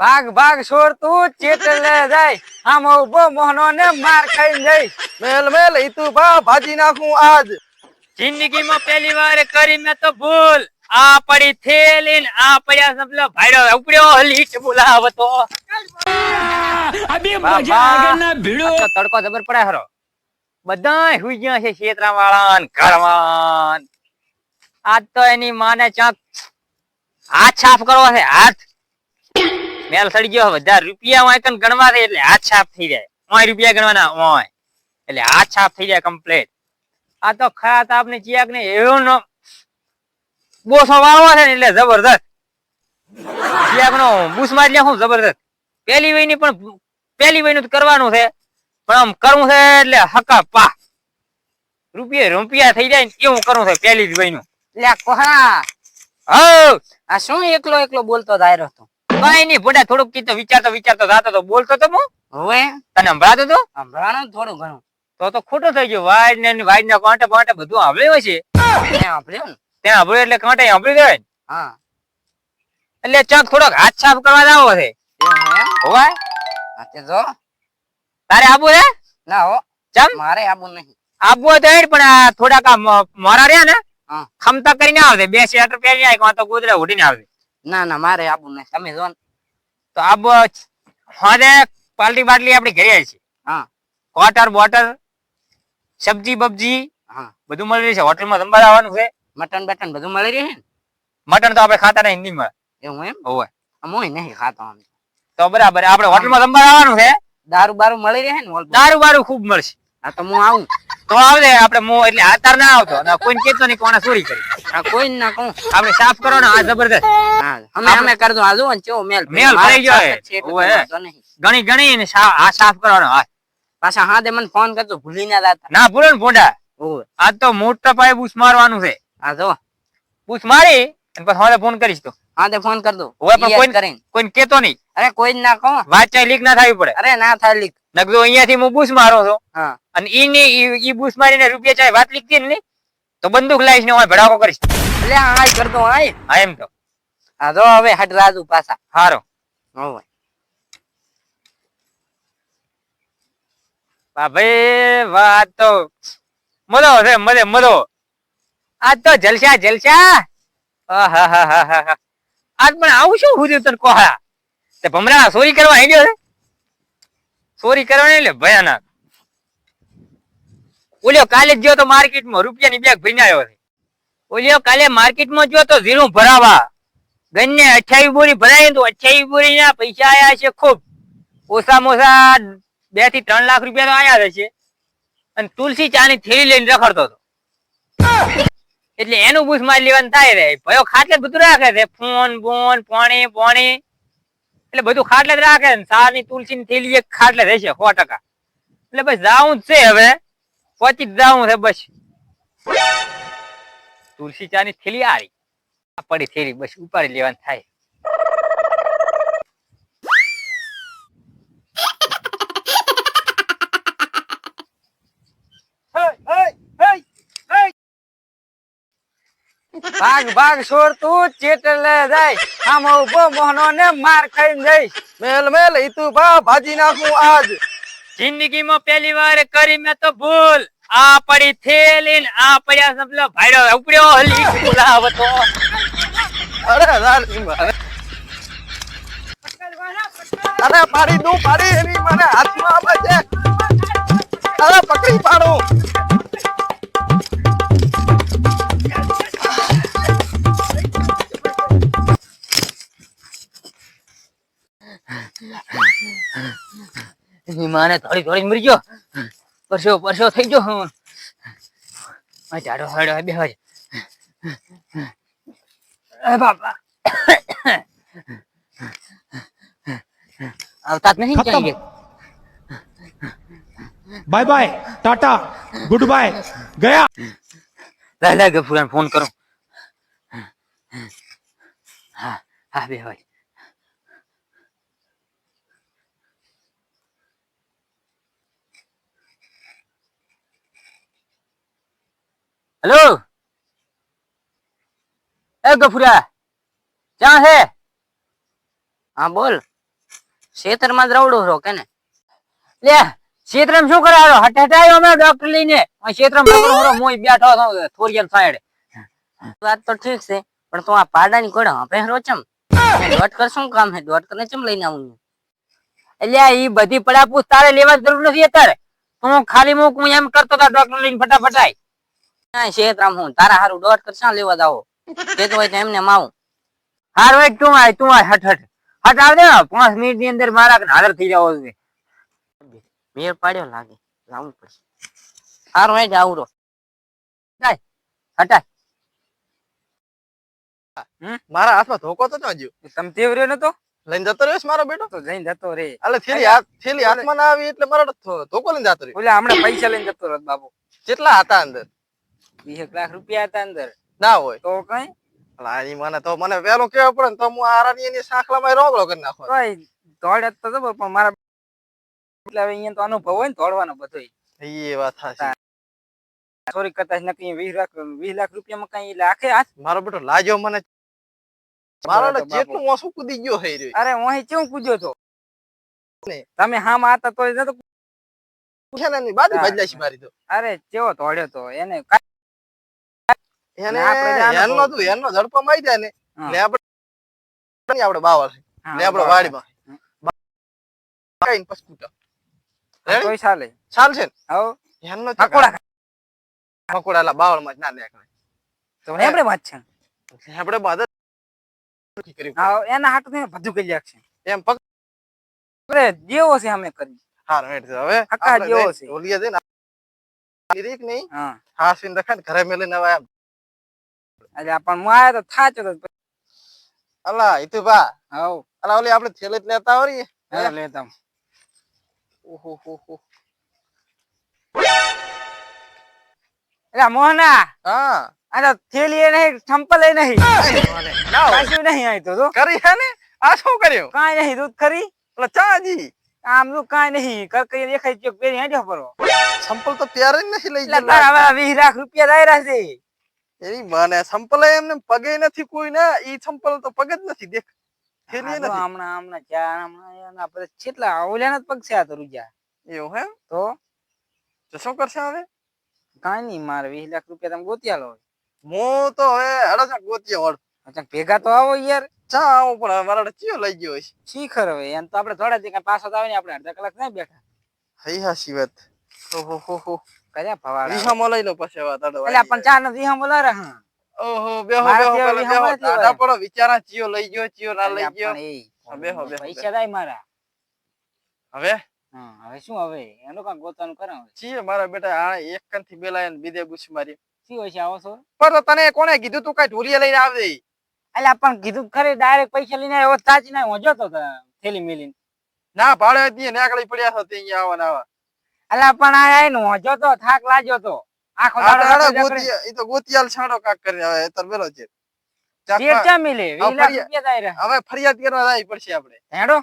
ભાગ ભાગ છોડ તું ચેતલે જાય. આમ ઊભો મોહનો ને માર ખાઈ જાય મેલ મેલ ઈ તું બા ભાજી નાખું આજ. જિંદગી માં પહેલી વાર કરી મેં તો ભૂલ. આ પડી થેલી ને આ પડ્યા સબલો ભાઈડો. ઉપડ્યો લીટ બોલાવતો. બાબા, આ ભીડો. તડકો જબર પડે હરો. બધાય હુઈ ગયા છે શેતરા વાળા ઘર વાળા આજ તો એની માને ચાક હાથ સાફ કરવો છે હાથ. મેલ સડી ગયો વધારે રૂપિયા હોય કન ગણવા છે એટલે હાથ છાપ થઈ જાય. ઓય રૂપિયા ગણવાના ઓય એટલે હાથ છાપ થઈ જાય કમ્પ્લીટ આ તો ખરા તાપ ને ચિયાક ને એવો નો બોસો વાળવા છે ને એટલે જબરદસ્ત ચિયાક નો બૂસ મારી લે હું જબરદસ્ત પેલી વયની પણ પેલી વયનું તો કરવાનું છે. પણ આમ કરવું છે એટલે હકા પા રૂપિયા રૂપિયા થઈ જાય ને એવું કરવું છે પેલી જ વયનું. એટલે કોહરા. હઉ. આ શું એકલો એકલો બોલતો દાયરો તો કઈ નઈ ભોડા થોડુંક કીધું વિચારતો વિચારતો જાતો તો બોલતો તો હું. હવે? તને સંભળાતો તો? સંભળાણો થોડું ઘણું. તો તો ખોટું થઈ ગયું વાઈડ ને વાઈડ ના કાંટે બાંટે બધું સાંભળ્યું સાંભળ્યું ત્યાં સાંભળ્યું એટલે કાંટે સાંભળી જાય ને. હા. એટલે ચક થોડોક હાથ સાફ કરવા જાવો છે હોવાય હાથે જો. તારે આબુ હે? ના હો. ચમ? મારે આબુ નહીં. આબુ તો હેડ પણ આ થોડાક મોરા રહ્યા ને. ખમતા કરીને આવશે બે સ્વેટર પહેરીને આવે તો ગોદડા ઉડીને આવશે ના ના મારે આબુ નહીં. તમે જો તો આબુ હાજે પાલટી બાટલી આપડી ઘરે છે. હા. ક્વાર્ટર બોટર સબ્જી બબ્જી હા. બધું મળી રહેશે હોટલમાં જમવા આવવાનું છે. મટન બટન બધું મળી રહે ને? મટન તો આપણે ખાતા નહીં નહીં મળે એવું એમ? હોવે. હું નહીં ખાતો આમ. તો બરાબર. આપણે હોટલમાં જમવા આવવાનું છે. દારૂ બારૂ મળી રહે ને દારૂ બારૂ ખૂબ મળશે. હા તો હું આવું. તો આવજે આપણે મો એટલે આતાર ના આવતો. અને કોઈને કેતો નહીં કોણે ચોરી કરી. આ કોઈ ના કહું. આપણે સાફ કરો ને આ જબરદસ્ત. હા અમે અમે કરજો આ જુઓ ને કેવો મેલ મેલ ભરાઈ ગયો હે. છે. એટલે ઓવે. વાંધો નહીં. ગણી ગણી ને આ સાફ કરવાનો હા. પાછા હા દે મને ફોન કરજો. ભૂલી ના જાતા ના ભૂલો ને ભોંડા. ઓવે. આજ તો મોટા પાયે બૂસ મારવાનું છે. આ જો બૂસ મારી અને પછી હવે ફોન કરીશ તો. હા તે ફોન કર દો ઓવે પણ કોઈ કરીને. કેતો નહીં. અરે કોઈ ના કહો. વાત ચાઈ લીક ના થવી પડે. અરે ના થાય લીક. નકદો અહીંયાથી હું બૂસ મારો છો. હા. અને એની ઈ- બુસ મારીને રૂપિયા ચાહે વાત લીધી ને તો બંદૂક લાવીશ ને હું ભડાકો કરીશ. એટલે આ કરતો આય હા એમ તો. હા જો હવે હટ રાજુ પાછા. હારો. ઓવે ભાઈ. વાત તો મજો છે મજે મજો આજ તો જલસા જલસા. આજ પણ આવું શું હુદ્યું તને કોહા તે ભમરા ચોરી કરવા હેડ્યો છે? ચોરી કરવાની એટલે ભયાનક. ઓલ્યો કાલે ગયો તો માર્કેટમાં રૂપિયાની બેગ ભરીને આવ્યો છે. ઓલ્યો કાલે માર્કેટમાં ગયો તો ઝીરું ભરાવા. ગઈને અઠ્યાવીસ બોરી ભરાય તો અઠ્યાવીસ બોરી ના પૈસા આયા છે ખૂબ. ઓછામાં ઓછા બેથી ત્રણ લાખ રૂપિયા તો આયા જ અને તુલસી ચાની થેલી લઈને રખડતો હતો. એટલે એનું બૂસ મારી લેવાનું થાય રે. ભયો ખાટલે જ બધું રાખે છે. ફોન, બોન, પાણી પાણી. એટલે બધું ખાટલે જ રાખે ને તુલસી ની થેલી એક ખાટલે રહેશે સો ટકા. એટલે ભાઈ જાવું જ છે હવે. પહોંચી જ જાવું છે બસ. તુલસી ચાની થેલી આરી આ પડી થેલી બસ ઉપાડી લેવાની થાય. ભાગ ભાગ છોડ તું ચેટલે જાય. આમ ઊભો મોહનો ને માર ખાઈ જઈશ. મેલ મેલ, ઈ તું ભા, ભાજી નાખું આજ. જિંદગીમાં પહેલી વાર કરી મેં તો ભૂલ. આ પડી થેલી આ પડ્યા સપલો ભાઈડો ઉપડ્યો લીટ બોલાવતો અરે રાણી અરે, પાડી દઉં, પાડી, એની મને હાથમાં આવે છે. અરે, પકડી પાડું. ની માને થોડી થોડી મરી ગયો. પરસો પરસો થઈ ગયો. હું આ ટાડો હડો બે હોય એ બાપા. આવતા જ નહીં ચાહીએ bye bye tata goodbye ગયા. લે લે ગફુરાન ફોન કરો. હા હા બે હોય હેલો? એ ગફુરા ક્યાં હે હા બોલ. ખેતરમાં જ રવડો રો કે ને? લે ક્ષેત્રમાં શું કરે હારો હટ હટાયો અમે ડોક્ટર લઈને. ક્ષેત્રમાં બગડો હારો મોય બેઠો હતો થોરિયન સાઈડ વાત તો ઠીક છે પણ તું આ પાડાની કોડો આપણે ચમ? દોટ કર શું કામ હે દોટ કરને ચમ લઈને આવું એટલે ઈ બધી પડાપૂસ તારે લેવા જરૂર નથી અત્યારે. હું ખાલી મુક હું એમ કરતો હતા ડોક્ટર લઈને ફટાફટાય ના ખેતરામ હું? તારા હારું દોઢ કરશા લેવા દાવો કેતો હોય તો એમને માવું. હાર હોય તું આય તું આય હટ હટ હટ આવ દે પાંચ મિનિટની અંદર મારા હાજર થઈ જાવ છે. મેર પાડ્યો લાગે. લાવું પડશે. હારું હે જ આવરો હટાય મારા હાથમાં ધોકો તો ના જ્યો તમે તેવર્યો નતો? લઈને જતો રહ્યો મારો બેટો? તો જઈને જતો રે એટલે થેલી હાથ થેલી હાથમાં ના આવી એટલે મારો ધોકો લઈને જતો રહ્યો. એટલે હમણાં પૈસા લઈને જતો રહ્યો બાબુ. કેટલા હતા અંદર? વીસ લાખ રૂપિયા હતા અંદર. ના હોય તો કઈ. અલા, મને તો મને વેલો કેવો પડે તો હું આરાની એની સાંખલામાં રોગલો કરી નાખો. કઈ દોડ્યા તો જબર પણ મારા એટલે હવે અહીંયા તો અનુભવ હોય ને દોડવાનો બધો એ વાત સાચી. સોરી કરતા જ નક્કી વીસ લાખ વીસ લાખ રૂપિયામાં કઈ લાખે આખે હાથ. મારો બેટો લાજો મને. મારો. જેટલું ઓછું કૂદી ગયો હે રે. અરે હું કેવું કૂદ્યો તો? ને. તમે હા હતા તો નતો પૂછે ને બાજુ બદલાશ મારી તો. અરે કેવો તોડ્યો તો? એને કાંઈ- એને ને આપણે જાણો એનો તું ઝડપો મારી જાય ને. હા. આપણે આપણે બાવળ હા, લે આપણે વાડીમાં. પછી કૂટા હા, ચાલે. ચાલ છે ને. એનો પકોડા મકોડા. લા બાવળમાં જ ના નીકળે તો આપણે વાત છે. આપણે બાદ જ કર્યું. હા એના હાટું બધું કરી નાખશે. એમ પગ જેવો છે અમે કરી. હાર હેઠ હવે હક્કા જેવો છે. ઓલિયા જઈને ને રીક નહીં. હા. રખાય ને ઘરે મેલે આમ એટલે પણ હું આયો તો થાચો તો અલા ઇતુ બા હવ. અલા ઓલી આપણે થેલે જ લેતા હા? લેતા ઓહો હો હો. મોહના. હા. અરે થેલી એ નહીં ચંપલ એ નહીં ના નહીં આય તો કરી હે ને? આ શું કર્યું? કાંઈ નહીં દૂધ ખરી. એટલે ચાજી આમ તો કાંઈ નહીં કર કઈ દેખાય છે પેરી હેડ્યો પરો સંપલ તો પ્યારે જ નથી લઈ ગયેલા. તારા વાળા વીસ લાખ રૂપિયા દાયરા છે. એની મને સંપલ એમને પગે નથી કોઈ ના ઈ સંપલ તો પગ જ નથી દેખ. થેલી નથી. હમણાં હમણાં ચાર હમણાં બધા કેટલા ઓલ્યાના જ પગ છે આ તો રૂજા. એવું હે? તો? તો શું કરશે હવે? કાઈ નહીં મારે વીસ લાખ રૂપિયા તમે ગોતિયા લો હું તો હવે હડો ગોતીએ વળ. અચાનક ભેગા તો આવો યાર. ચા આવો પણ મારા ચિયો લઈ ગયો છે શીખર હવે એમ તો આપણે થોડા દી પાછો આવે ને આપણે અડધા કલાક ના બેઠા. હઈ હાસી વાત ઓહો હો હો. કયા ભવાડા વિહામાં લઈ લો પછી હવે તાડો એટલે પણ ચાર નથી હમ બોલા ઓહો બેહો બેહો પેલા બેહો. વિહામાં પડો વિચારા ચિયો લઈ ગયો ચિયો ના લઈ ગયો. પણ એ હા, બેહો, બેહો, પૈસા દાય મારા. હવે? હા હવે શું હવે? એનું કાંઈક ગોતાનું ચિયો મારા બેટા આ એક કનથી બેલાય ને બીજે ગુસ મારી. શું હોય છે આવો છો? પણ તને કોણે કીધું તું કઈ ઢોલિયા લઈને આવજે? એટલે પણ કીધું ખરે ડાયરેક્ટ પૈસા લઈને આવ્યો સાચી ના હોજો જોતો હતો થેલી મેલીને. ના ભાડે ને નેકળી પડ્યા છો અહીંયા આવવાના આવા. એટલે પણ આ નો જોતો થાક લાગ્યો તો. આખો દાડો. ગોતિયા ઈ તો ગોતિયાલ છાડો કાક કરી આવે તર બેલો છે. શેઠ ચા મિલે? ફરી- રૂપિયા દાયરા હવે ફરિયાદ કરવા જાય પડશે આપણે. હેડો.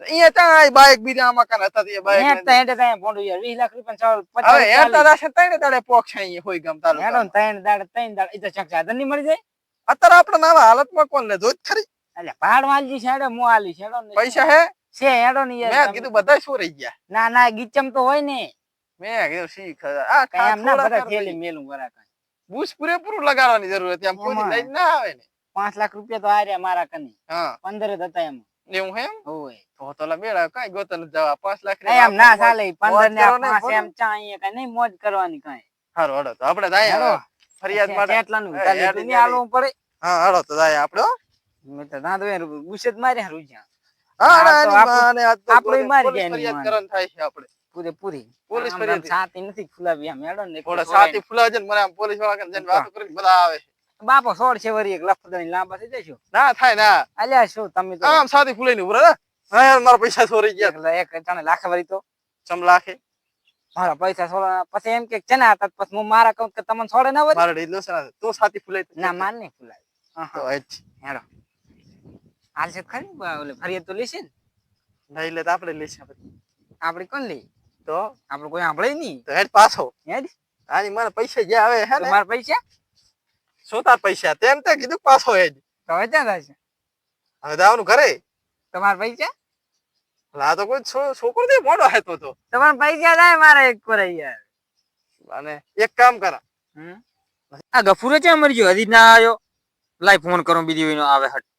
અહીંયા ત્યાં બાઈક બીજા મકાન હતા તે બાઈક હેડ તા હેડ તા ભોંડું યાર વીસ લાખ રૂપિયા ચાલ હવે હેડ તા દાશે તૈણ દાડે પોક છે અહીંયા હોય ગામ હેડો તૈણ દાડે તૈણ દાડ ઈ તો ચક સાધનની મળી જાય. અત્યારે આપણે નાવા હાલતમાં કોણ લે? જોત ખરી. અલ્યા ભાડ વાલજી છે મો આલી છે પૈસા હે? છે હેડો ની યાર મેં કીધું બધા શું રહી ગયા? ના ના ગીચમ તો હોય ને. મેં કીધું શીખ આ કામ ના બધા થેલી મેલું બરા કાંઈ. બુશ પૂરેપૂરું લગાડવાની જરૂર હતી આમ કોઈ એમાં. લઈ ના આવે ને. પાંચ લાખ રૂપિયા તો આર્યા મારા કને. હા. પંદર જ હતા એમ. એવું એમ? હોય. તો તો બેડા કઈ ગોતલ જવા પાંચ લાખ એમ ના ચાલે પંદર ને આ પાંચ એમ ચા અહીંયા કઈ નહીં મોજ કરવાની કઈ. હારો હડો તો આપણે જાય. ફરિયાદ માટે. કેટલાનું એ, તાલી હેડી, દુનિયા હાલવું પડે હા હડો તો જાય આપણે હો. મેં તો ના તો યાર ગુસ્સે જ માર્યા હારું આપણું- માને આ તો આપણું ય મારી ગયા એની ફરિયાદ માને. કરવાનું થાય છે આપણે પૂરેપૂરી પોલીસ ફરિયાદ. આમ નથી ખુલાવી આમ હેડો ને થોડા એકલું સાથી ને મને આમ પોલીસવાળા કને જઈને વાતો કરીને બધા આવે બાપો સોળ છે વરી એક લફદાની લાંબા થઈ જશો. ના થાય ના. અલ્યા શું તમે તો આમ સાથી ફૂલાઈ ને ઉભરા હા યાર મારા પૈસા ચોરી ગયા. એક જાણે લાખ વરી તો. ચમ લાખે? મારા પૈસા સોળા પછી એમ કે ચના હતા? પછી હું મારા કહું કે તમને સોળે ના વરી? મારા ડીલો ને તું સાથી ફૂલાઈ ના નહીં ફુલાય તો એ જ. હેડો. હાલ છે ખરી? ઓલે ફરિયાદ તો લેશે ને? નહીં લે તો આપણે લેશે આપણે કોણ લઈ તો? આપણે કોઈ સાંભળે નહીં. તો હેડ પાછો. હેડ. આની મારા પૈસા જે આવે હે ને? તમારા પૈસા? શું તાર પૈસા? તેમ તે કીધું પાછો હેડ. તો હવે ક્યાં છે હવે જવાનું ઘરે. તમારા પૈસા? આ તો કોઈ છોકરો દે મોડો હતો તો. તમારે પૈસા થાય મારે એક પર યાર અને એક કામ કરા. હમ? આ ગફુરે ક્યાં મરી ગયો? હજી ના આવ્યો. લાઈ ફોન કરો બીજી આવે હટ.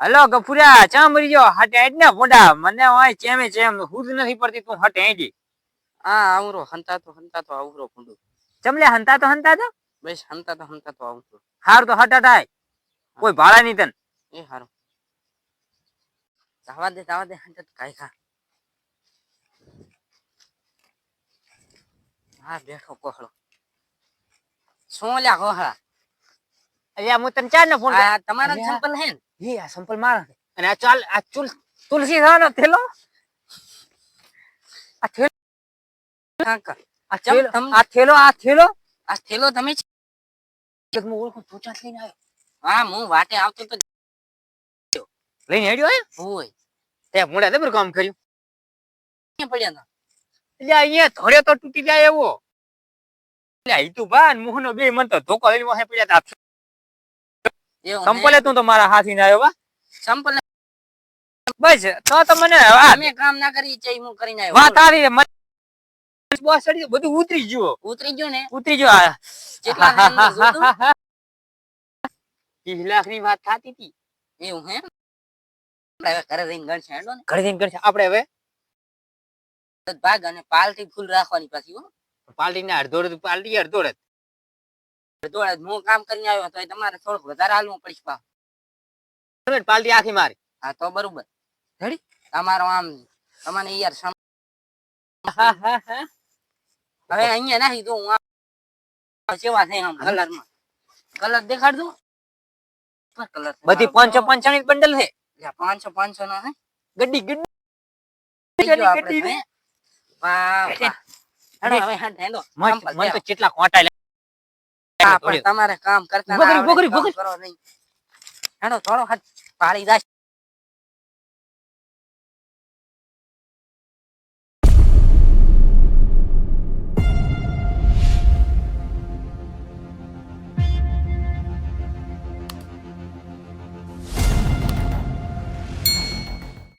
હલો ગફુરા ચા મરી ગયો? હટ હેડ ને મોઢા. મને ઓય ચેમે ચેમ હુદ નથી પડતી તું હટ હેડી હા આવરો હંતા તો હંતા તો આવરો કુંડુ ચમલે હંતા તો હંતા તો બસ હંતા તો હંતા તો આવરો. હાર તો હટ હટાય કોઈ ભાડા નહીં તન? એ હારો. જવા દે જવા દે હંતા તો કાઈ ખા. હા બેઠો કોહળો. શું લ્યા કોહળા? અલ્યા હું તને ચાર ને ફોન તમારા સંપલ હે ને? આ સંપલ માર અને આ ચાલ આ ચુલ તુલસી સાનો થેલો? આ થેલો આ થેલો. આ થેલો આ થેલો? આ થેલો તમે જ- ઓળખું તું ચાલ લઈને આવ્યો હા હું વાટે આવતો તો લઈને હેડ્યો હે હોય. તે મોડા દબર કામ કર્યું. ક્યાં પડ્યા તા? એટલે અહીંયા ધોર્યો તો તૂટી જાય એવો. એટલે ઈ તું બા મોહનો બે મન તો ધોકો લઈને વાહે પડ્યા તા. સંપલે તું તો મારા હાથી ના આવ્યો સંપલ. બસ તો તો મને વાત કામ ના કરી છે હું કરીને આવ્યો. વાત આવી બોસ ચડી બધું ઉતરી ગયો. ઉતરી ગયો ને? ઉતરી ગયો જેટલા? લાખની વાત થતી હતી એવું હે? ઘરે જઈને ગણશે હેડો ને. ઘરે જઈને કરશે આપણે હવે? ભાગ અને પાલટી ફૂલ રાખવાની પાછી હો. પાલટી ને અડધો પાલટી અડધો દોડે હું કામ કરીને આવ્યો તો તમારે થોડુંક વધારે હાલવું પડશે પા પાલટી આખી મારી. હા તો બરોબર. રેડી? તમારો આમ તમને યાર સમ હવે અહીંયા નાખી દઉં હું સેવા થઈ આમ કલર કલર દેખાડ દઉં કલર બધી પાંચસો પંચાણી બંડલ છે. પાંચસો પાંચસો ના હે. ગડ્ડી વાહ હવે હેડો મને તો કેટલા કોટા તમારે કામ કરતા બગડી, આવડે, બગડી, કરો નહીં. હેડો થોડો હાથ પાડી જાય.